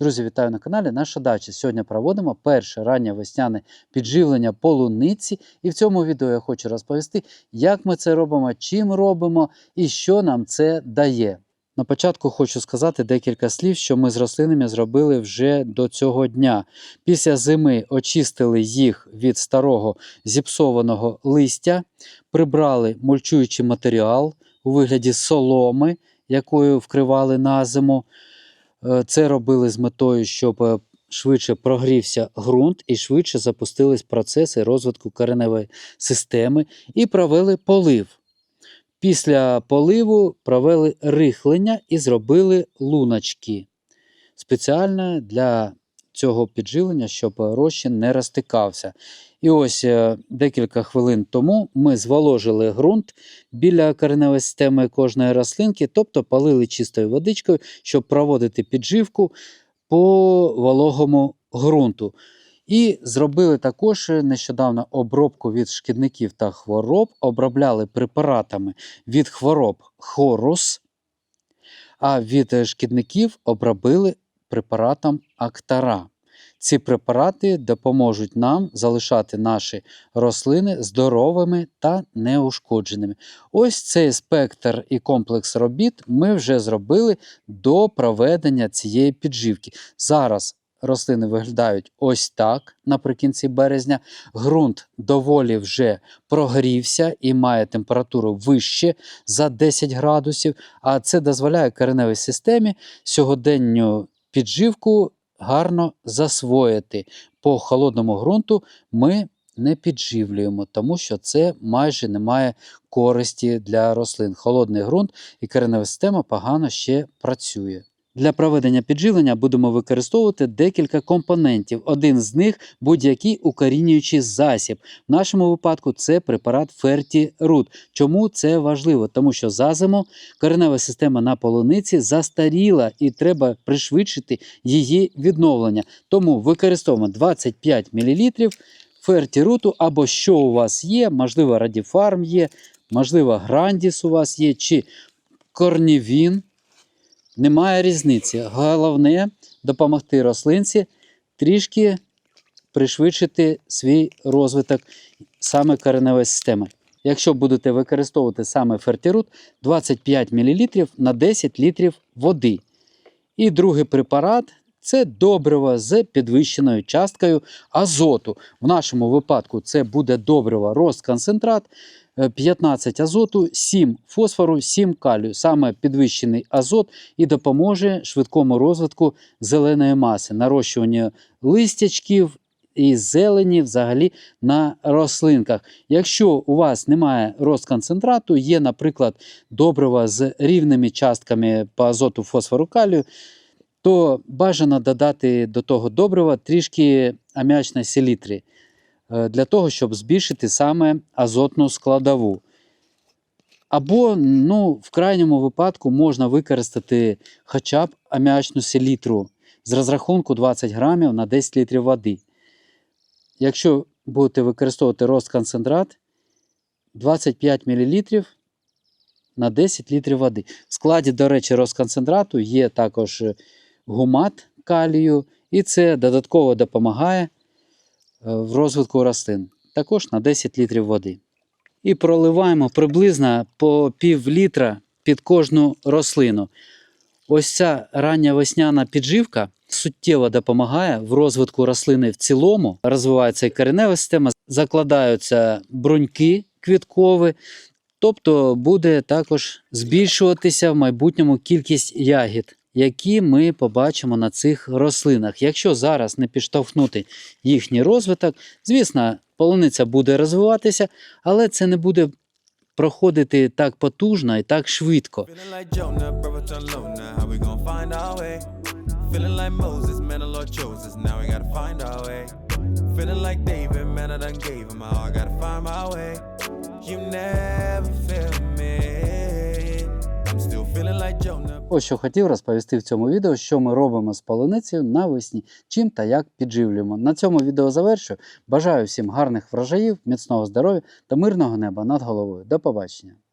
Друзі, вітаю на каналі Наша дача. Сьогодні проводимо перше раннє весняне підживлення полуниці. І в цьому відео я хочу розповісти, як ми це робимо, чим робимо і що нам це дає. На початку хочу сказати декілька слів, що ми з рослинами зробили вже до цього дня. Після зими очистили їх від старого зіпсованого листя, прибрали мульчуючий матеріал у вигляді соломи, якою вкривали на зиму. Е, Це робили з метою, щоб е, швидше прогрівся ґрунт і швидше запустились процеси розвитку кореневої системи і провели полив. Після поливу провели рихлення і зробили луночки спеціально для цього підживлення, щоб розчин не розтикався. І ось е, декілька хвилин тому ми зволожили ґрунт біля кореневої системи кожної рослинки, тобто полили чистою водичкою, щоб проводити підживку по вологому ґрунту. І зробили також нещодавно обробку від шкідників та хвороб, обробляли препаратами від хвороб хорус, а від е, шкідників обробили препаратом Актара. Ці препарати допоможуть нам залишати наші рослини здоровими та неушкодженими. Ось цей спектр і комплекс робіт ми вже зробили до проведення цієї підживки. Зараз рослини виглядають ось так наприкінці березня. Ґрунт доволі вже прогрівся і має температуру вище за 10 градусів, а це дозволяє кореневій системі сьогоденню підживку гарно засвоїти. По холодному ґрунту ми не підживлюємо, тому що це майже не має користі для рослин. Холодний ґрунт і коренева система погано ще працює. Для проведення підживлення будемо використовувати декілька компонентів. Один з них будь-який укорінюючий засіб. В нашому випадку це препарат Ферті-Рут. Чому це важливо? Тому що за зиму коренева система на полуниці застаріла і треба пришвидшити її відновлення. Тому використовуємо 25 мл Ферті-Руту або що у вас є, можливо, Радіфарм є, можливо, Грандіс у вас є, чи Корнівін. Немає різниці. Головне допомогти рослинці трішки пришвидшити свій розвиток саме кореневої системи. Якщо будете використовувати саме фертірут 25 мл на 10 літрів води. І другий препарат це добриво з підвищеною часткою азоту. В нашому випадку це буде добриво розконцентрат. 15 азоту, 7 фосфору, 7 калію. Саме підвищений азот і допоможе швидкому розвитку зеленої маси, нарощуванню листячків і зелені взагалі на рослинках. Якщо у вас немає розконцентрату, є, наприклад, добрива з рівними частками по азоту, фосфору, калію, то бажано додати до того добрива трішки аміачної селітри е, для того, щоб збільшити саме азотну складову. Або, ну, в крайньому випадку можна використати хоча б аміачну селітру з розрахунку 20 грамів на 10 літрів води. Якщо будете використовувати розконцентрат 25 мл на 10 літрів води. В складі, до речі, розконцентрату є також гумат калію, і це додатково допомагає е, в розвитку рослин. Також на 10 літрів води. І проливаємо приблизно по пів літра під кожну рослину. Ось ця рання весняна підживка суттєво допомагає в розвитку рослини в цілому. Розвивається і коренева система, закладаються бруньки квіткові, тобто буде також збільшуватися в майбутньому кількість ягід, які ми побачимо на цих рослинах. Якщо зараз не підштовхнути їхній розвиток, звісно, полуниця буде розвиватися, але це не буде проходити так потужно і так швидко. Feeling like David, man, I done gave him all. I gotta find my way. You never Ось що хотів розповісти в цьому відео, що ми робимо з полуницею навесні, чим та як підживлюємо. На цьому відео завершую. Бажаю всім гарних врожаїв, міцного здоров'я та мирного неба над головою. До побачення!